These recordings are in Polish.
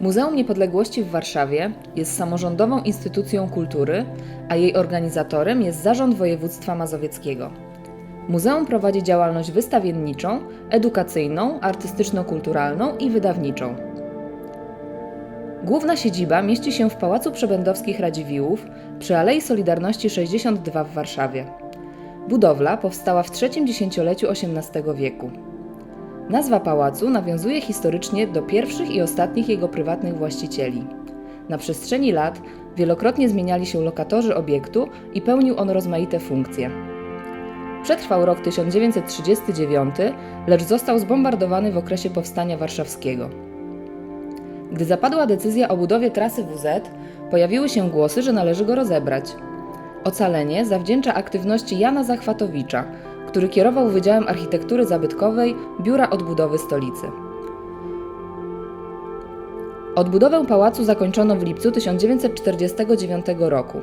Muzeum Niepodległości w Warszawie jest samorządową instytucją kultury, a jej organizatorem jest Zarząd Województwa Mazowieckiego. Muzeum prowadzi działalność wystawienniczą, edukacyjną, artystyczno-kulturalną i wydawniczą. Główna siedziba mieści się w Pałacu Przebędowskich Radziwiłłów przy Alei Solidarności 62 w Warszawie. Budowla powstała w trzecim dziesięcioleciu XVIII wieku. Nazwa pałacu nawiązuje historycznie do pierwszych i ostatnich jego prywatnych właścicieli. Na przestrzeni lat wielokrotnie zmieniali się lokatorzy obiektu i pełnił on rozmaite funkcje. Przetrwał rok 1939, lecz został zbombardowany w okresie powstania warszawskiego. Gdy zapadła decyzja o budowie trasy WZ, pojawiły się głosy, że należy go rozebrać. Ocalenie zawdzięcza aktywności Jana Zachwatowicza, który kierował Wydziałem Architektury Zabytkowej Biura Odbudowy Stolicy. Odbudowę pałacu zakończono w lipcu 1949 roku.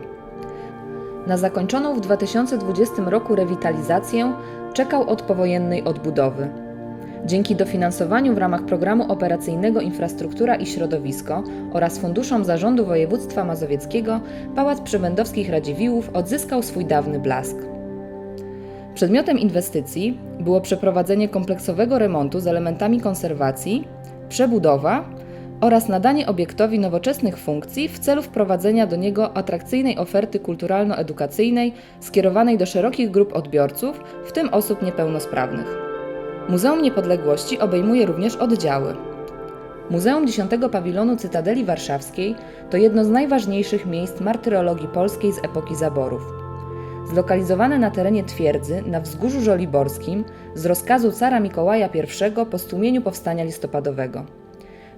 Na zakończoną w 2020 roku rewitalizację czekał od powojennej odbudowy. Dzięki dofinansowaniu w ramach programu operacyjnego Infrastruktura i Środowisko oraz funduszom Zarządu Województwa Mazowieckiego Pałac Przybędowskich Radziwiłłów odzyskał swój dawny blask. Przedmiotem inwestycji było przeprowadzenie kompleksowego remontu z elementami konserwacji, przebudowa oraz nadanie obiektowi nowoczesnych funkcji w celu wprowadzenia do niego atrakcyjnej oferty kulturalno-edukacyjnej skierowanej do szerokich grup odbiorców, w tym osób niepełnosprawnych. Muzeum Niepodległości obejmuje również oddziały. Muzeum 10 Pawilonu Cytadeli Warszawskiej to jedno z najważniejszych miejsc martyrologii polskiej z epoki zaborów. Zlokalizowane na terenie twierdzy na wzgórzu żoliborskim z rozkazu cara Mikołaja I po stłumieniu powstania listopadowego.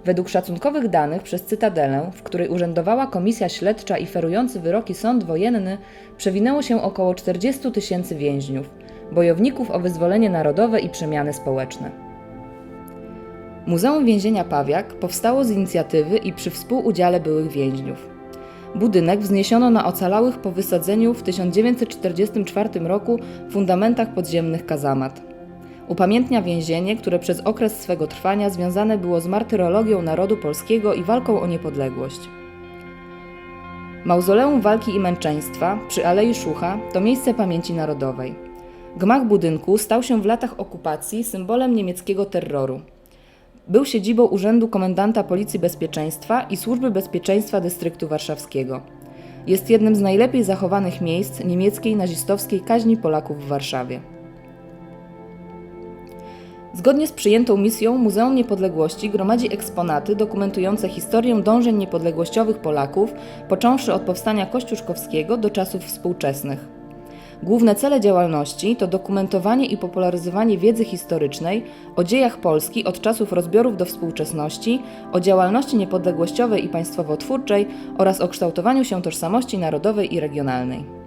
Według szacunkowych danych przez Cytadelę, w której urzędowała komisja śledcza i ferujący wyroki sąd wojenny, przewinęło się około 40 tysięcy więźniów, bojowników o wyzwolenie narodowe i przemiany społeczne. Muzeum Więzienia Pawiak powstało z inicjatywy i przy współudziale byłych więźniów. Budynek wzniesiono na ocalałych po wysadzeniu w 1944 roku fundamentach podziemnych kazamat. Upamiętnia więzienie, które przez okres swego trwania związane było z martyrologią narodu polskiego i walką o niepodległość. Mauzoleum Walki i Męczeństwa przy Alei Szucha to miejsce pamięci narodowej. Gmach budynku stał się w latach okupacji symbolem niemieckiego terroru. Był siedzibą Urzędu Komendanta Policji Bezpieczeństwa i Służby Bezpieczeństwa Dystryktu Warszawskiego. Jest jednym z najlepiej zachowanych miejsc niemieckiej nazistowskiej kaźni Polaków w Warszawie. Zgodnie z przyjętą misją Muzeum Niepodległości gromadzi eksponaty dokumentujące historię dążeń niepodległościowych Polaków, począwszy od powstania kościuszkowskiego do czasów współczesnych. Główne cele działalności to dokumentowanie i popularyzowanie wiedzy historycznej o dziejach Polski od czasów rozbiorów do współczesności, o działalności niepodległościowej i państwowo-twórczej oraz o kształtowaniu się tożsamości narodowej i regionalnej.